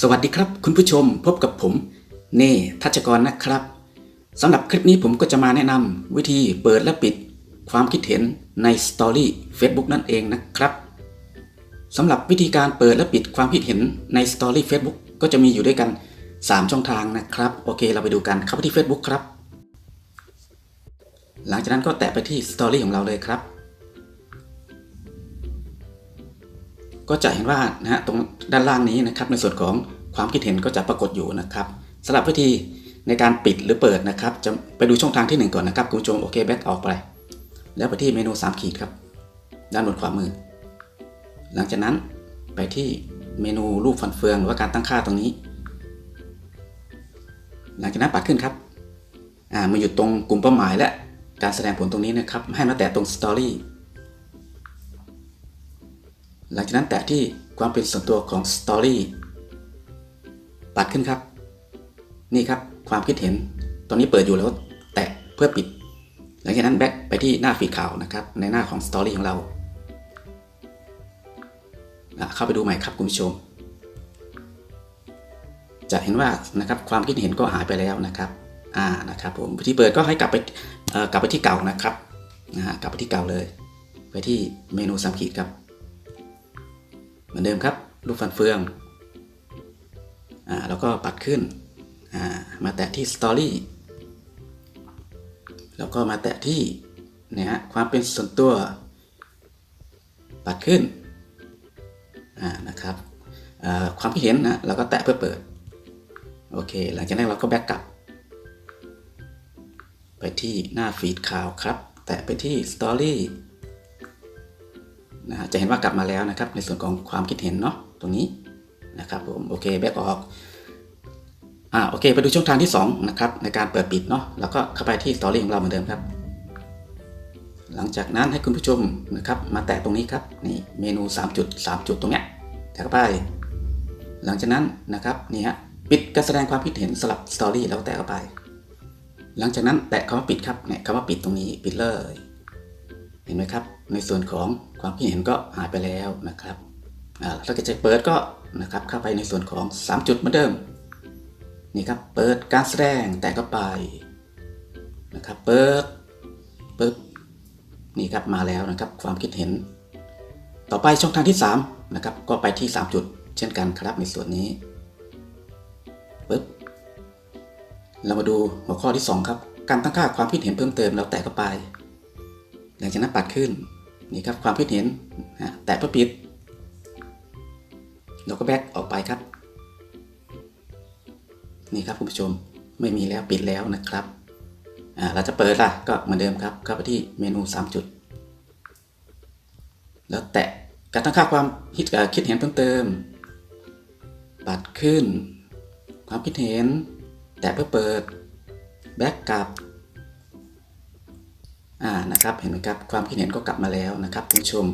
สวัสดีครับ คุณผู้ชมพบกับผม เน่ทัชกรนะครับสำหรับคลิปนี้ผมก็จะมาแนะนำวิธีเปิดและปิดความคิดเห็นในสตอรี่ Facebook นั่นเองนะครับสำหรับวิธีการเปิดและปิดความคิดเห็นในสตอรี่ Facebook ก็จะมีอยู่ด้วยกัน 3 ช่องทางนะครับ โอเค เราไปดูกันเข้าไปที่ Facebook ครับ หลังจากนั้นก็แตะไปที่สตอรี่ของเราเลยครับ ก็จะเห็นว่านะฮะตรงด้านล่างนี้นะครับ ในส่วนของความคิดเห็นก็จะปรากฏอยู่นะครับสำหรับวิธีในการปิดหรือเปิดนะครับ จะไปดูช่องทางที่ 1 ก่อนนะครับคุณผู้ชมโอเคแบ็กออกไป แล้วไปที่เมนู 3 ขีดครับ ด้านบนขวามือ หลังจากนั้นไปที่เมนูรูปฟันเฟืองหรือว่าการตั้งค่าตรงนี้ หลังจากนั้นปัดขึ้นครับอ่ามาอยู่ตรงกลุ่มเป้าหมายและการแสดงผลตรงนี้นะครับให้มาแตะตรงสตอรี่ หลังจากนั้นแตะที่ความเป็นส่วนตัวของ Story ปัดขึ้นครับ นี่ครับความคิดเห็น ตอนนี้เปิดอยู่แล้วแตะเพื่อปิด หลังจากนั้นแบ็กไปที่หน้าฟีดข่าวนะครับ ในหน้าของ Story ของเรา เข้าไปดูใหม่ครับคุณผู้ชม จะเห็นว่านะครับความคิดเห็นก็หายไปแล้วนะครับ อ่านะครับผมวิธีเปิดก็ให้กลับไปกลับไปที่เก่านะครับนะฮะกลับไปที่เก่าเลย ไปที่เมนูสามขีดครับ เหมือนเดิมครับ ลูกฟันเฟืองอ่าแล้วก็ปัดขึ้นอ่ามาแตะที่ Story แล้วก็มาแตะที่เนี่ยฮะความเป็นส่วนตัว ปัดขึ้นอ่านะครับอ่าความคิดเห็นนะเราก็แตะเพื่อเปิดโอเค หลังจากนั้นเราก็แบ็กกลับ ไปที่หน้าฟีดข่าวครับ แตะไปที่ Story นะจะเห็นว่ากลับมาแล้วนะครับ ในส่วนของความคิดเห็นเนาะตรงนี้นะครับผมโอเคแบกออกอ่าโอเค ไปดูช่องทางที่2นะครับในการเปิดปิดเนาะแล้วก็เข้าไปที่สตอรี่ของเราเหมือนเดิมครับ หลังจากนั้นให้คุณผู้ชมนะครับ มาแตะตรงนี้ครับนี่เมนู 3 จุด 3 จุดตรงเนี้ยแตะเข้าไป หลังจากนั้นนะครับนี่ฮะปิดการแสดงความคิดเห็นสลับสตอรี่แล้วแตะเข้าไป หลังจากนั้นแตะคำว่าปิดครับเนี่ยคำว่าปิดตรงนี้ปิดเลย ห็นไหมครับ ในส่วนของความคิดเห็นก็หายไปแล้วนะครับถ้าเกิดจะเปิดก็นะครับเข้าไปในส่วนของ 3 จุดเหมือนเดิมนี่ครับเปิดการแสดงแต่ก็ไปนะครับเปิดปึ๊บนี่ครับมาแล้วนะครับความคิดเห็น ต่อไปช่องทางที่3นะครับก็ไปที่ 3 จุด เช่นกันครับในส่วนนี้ปึ๊บเรามาดูหัวข้อที่ 2 ครับ การตั้งค่าความคิดเห็นเพิ่มเติมแล้วแต่ก็ไป หลังจากนั้นปัดขึ้นนี่ครับความคิดเห็นนะแตะเพื่อปิดเราก็แบ็กออกไปครับ นี่ครับคุณผู้ชมไม่มีแล้วปิดแล้วนะครับเราจะเปิดล่ะก็เหมือนเดิมครับเข้าไปที่เมนู 3 จุด แล้วแตะการตั้งค่าความคิดเอ่อคิดเห็นเพิ่มเติม ปัดขึ้น ความคิดเห็น แตะเพื่อเปิด แบ็กกลับ อ่านะครับเห็นไหมครับความคิดเห็นก็กลับมาแล้วนะครับคุณผู้ชม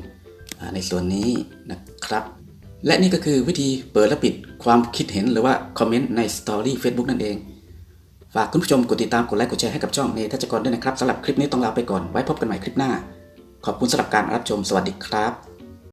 ในส่วนนี้นะครับ และนี่ก็คือวิธีเปิดและปิดความคิดเห็นหรือว่าคอมเมนต์ในสตอรี่ Facebook นั่นเอง ฝากคุณผู้ชมกดติดตามกดไลค์กดแชร์ให้กับช่องเนทัชกรด้วยนะครับสำหรับคลิปนี้ต้องลาไปก่อนไว้พบกันใหม่คลิปหน้า ขอบคุณสำหรับการรับชมสวัสดีครับ